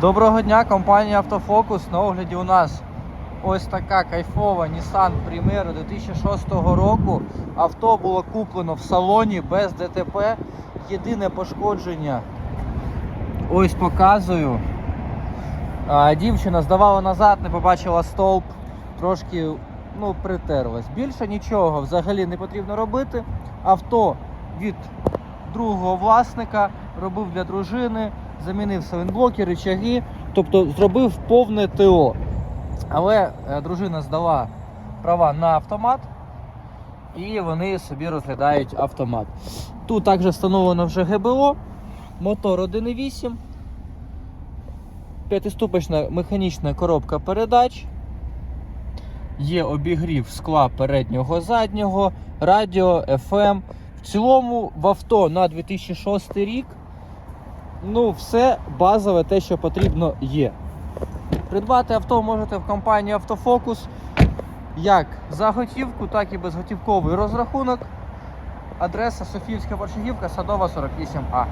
Доброго дня, компанія Автофокус. На огляді у нас ось така кайфова Nissan Primera 2006 року. Авто було куплено в салоні без ДТП. Єдине пошкодження. Ось показую. Дівчина здавала назад, не побачила стовп, трошки ну, притерлась. Більше нічого взагалі не потрібно робити. Авто від другого власника робив для дружини, замінив сайлентблоки, рычаги, тобто зробив повне ТО. Але е, дружина здала права на автомат, і вони собі розглядають автомат. Тут також встановлено вже ГБО, мотор 1.8, п'ятиступочна механічна коробка передач. Є обігрів скла переднього заднього, радіо, FM. В цілому в авто на 2006 рік ну, все базове те, що потрібно є. Придбати авто можете в компанії Автофокус як за готівку, так і безготівковий розрахунок. Адреса Софіївська Борщагівка, Садова 48А.